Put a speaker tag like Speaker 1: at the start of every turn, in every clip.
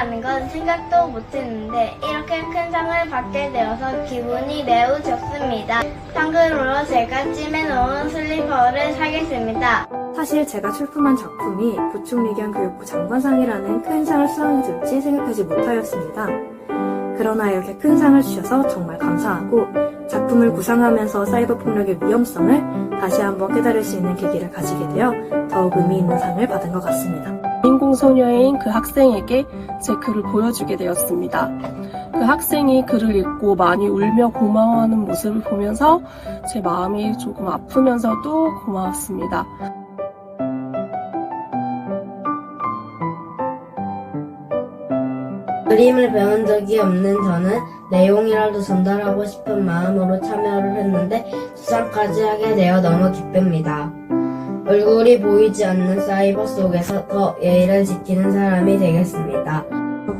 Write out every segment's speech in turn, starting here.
Speaker 1: 상이라는 건 생각도 못했는데 이렇게 큰 상을 받게 되어서 기분이 매우 좋습니다. 상금으로 제가 찜해놓은 슬리퍼를 사겠습니다.
Speaker 2: 사실 제가 출품한 작품이 부충리견 교육부 장관상이라는 큰 상을 수상하게 될지 생각하지 못하였습니다. 그러나 이렇게 큰 상을 주셔서 정말 감사하고 작품을 구상하면서 사이버 폭력의 위험성을 다시 한번 깨달을 수 있는 계기를 가지게 되어 더욱 의미 있는 상을 받은 것 같습니다.
Speaker 3: 주인공 소녀인 그 학생에게 제 글을 보여주게 되었습니다. 그 학생이 글을 읽고 많이 울며 고마워하는 모습을 보면서 제 마음이 조금 아프면서도 고마웠습니다.
Speaker 4: 그림을 배운 적이 없는 저는 내용이라도 전달하고 싶은 마음으로 참여를 했는데 수상까지 하게 되어 너무 기쁩니다. 얼굴이 보이지 않는 사이버 속에서 더 예의를 지키는 사람이 되겠습니다.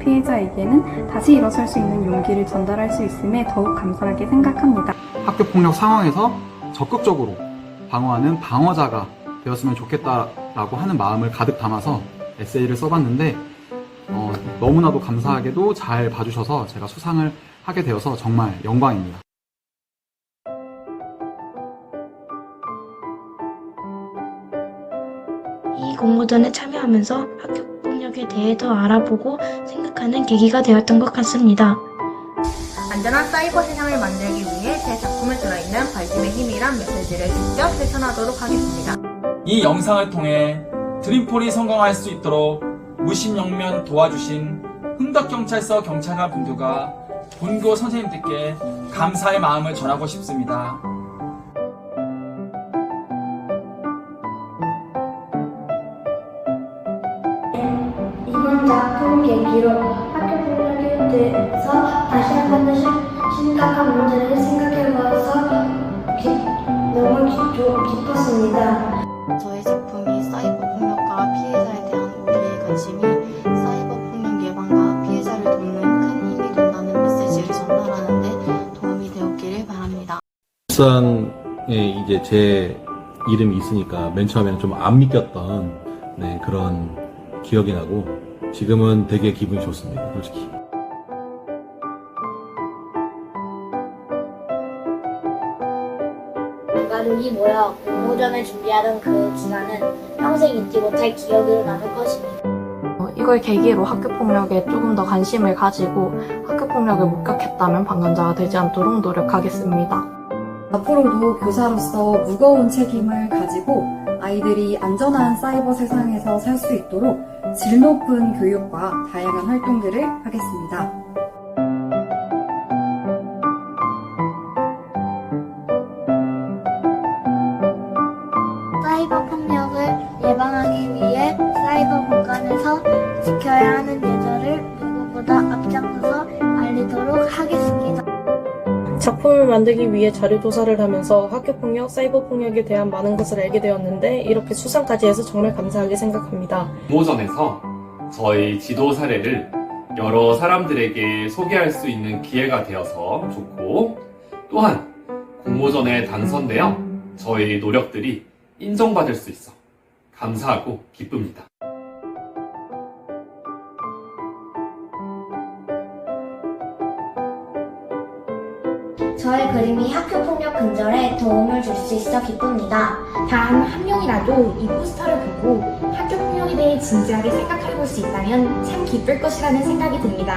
Speaker 5: 피해자에게는 다시 일어설 수 있는 용기를 전달할 수 있음에 더욱 감사하게 생각합니다.
Speaker 6: 학교 폭력 상황에서 적극적으로 방어하는 방어자가 되었으면 좋겠다라고 하는 마음을 가득 담아서 에세이를 써봤는데 어, 너무나도 감사하게도 잘 봐주셔서 제가 수상을 하게 되어서 정말 영광입니다.
Speaker 7: 공모전에 참여하면서 학교 폭력에 대해 더 알아보고 생각하는 계기가 되었던 것 같습니다.
Speaker 8: 안전한 사이버 세상을 만들기 위해 제 작품에 들어있는 발심의 힘이란 메시지를 직접 실천하도록 하겠습니다.
Speaker 9: 이 영상을 통해 드림폴이 성공할 수 있도록 무심영면 도와주신 흥덕경찰서 경찰관 분들과 본교 선생님들께 감사의 마음을 전하고 싶습니다.
Speaker 1: 작품 계기로 학교 폭력에 대해서 다시 한 번 더 심각한 문제를 생각해봐서 너무 기뻤습니다.
Speaker 10: 저의 작품이 사이버 폭력과 피해자에 대한 우리의 관심이 사이버 폭력 예방과 피해자를 돕는 큰 힘이 된다는 메시지를 전달하는데 도움이 되었기를 바랍니다.
Speaker 11: 일상에 이제 제 이름이 있으니까 맨 처음에는 좀 안 믿겼던 네, 그런 기억이 나고 지금은 되게 기분이 좋습니다, 솔직히.
Speaker 1: 마르기 모여 공모전을 준비하던 그 기간은 평생 잊지 못할 기억으로 남을 것입니다.
Speaker 10: 어, 이걸 계기로 학교폭력에 조금 더 관심을 가지고 학교폭력을 목격했다면 방관자가 되지 않도록 노력하겠습니다.
Speaker 2: 앞으로도 교사로서 무거운 책임을 가지고 아이들이 안전한 사이버 세상에서 살 수 있도록 질 높은 교육과 다양한 활동들을 하겠습니다.
Speaker 1: 사이버 폭력을 예방하기 위해 사이버 공간에서 지켜야 하는 예절을 누구보다 앞장
Speaker 3: 작품을 만들기 위해 자료 조사를 하면서 학교 폭력, 사이버 폭력에 대한 많은 것을 알게 되었는데 이렇게 수상까지 해서 정말 감사하게 생각합니다.
Speaker 12: 공모전에서 저희 지도 사례를 여러 사람들에게 소개할 수 있는 기회가 되어서 좋고 또한 공모전에 당선되어 저희 노력들이 인정받을 수 있어 감사하고 기쁩니다.
Speaker 1: 저의 그림이 학교 폭력 근절에 도움을 줄 수 있어 기쁩니다.
Speaker 5: 단 한 명이라도 이 포스터를 보고 학교 폭력에 대해 진지하게 생각해 볼 수 있다면 참 기쁠 것이라는 생각이 듭니다.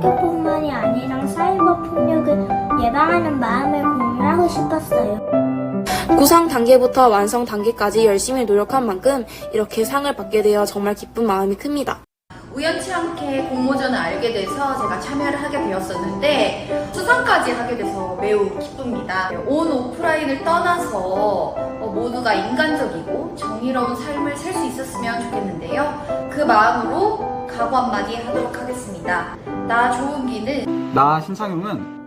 Speaker 1: 학교뿐만이 아니라 사이버 폭력을 예방하는 마음을 공유하고 싶었어요.
Speaker 10: 구상 단계부터 완성 단계까지 열심히 노력한 만큼 이렇게 상을 받게 되어 정말 기쁜 마음이 큽니다.
Speaker 8: 우연치 않게 공모전을 알게 돼서 제가 참여를 하게 되었었는데 수상까지 하게 돼서 매우 기쁩니다. 온 오프라인을 떠나서 어, 모두가 인간적이고 정의로운 삶을 살 수 있었으면 좋겠는데요. 그 마음으로 각오 한마디 하도록 하겠습니다. 나 조은기는
Speaker 6: 나
Speaker 1: 신창용은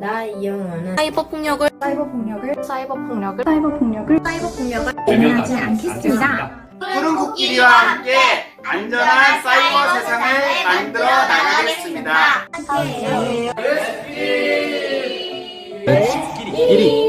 Speaker 4: 나 이영호는
Speaker 10: 사이버 폭력을
Speaker 5: 사이버 폭력을
Speaker 10: 사이버 폭력을
Speaker 5: 사이버 폭력을
Speaker 8: 사이버 폭력을
Speaker 12: 외면하지 않겠습니다.
Speaker 13: 푸른 코끼리와 함께 안전한 사이버 세상을 만들어 나가겠습니다.
Speaker 1: 함께해요.
Speaker 11: 네, 1위!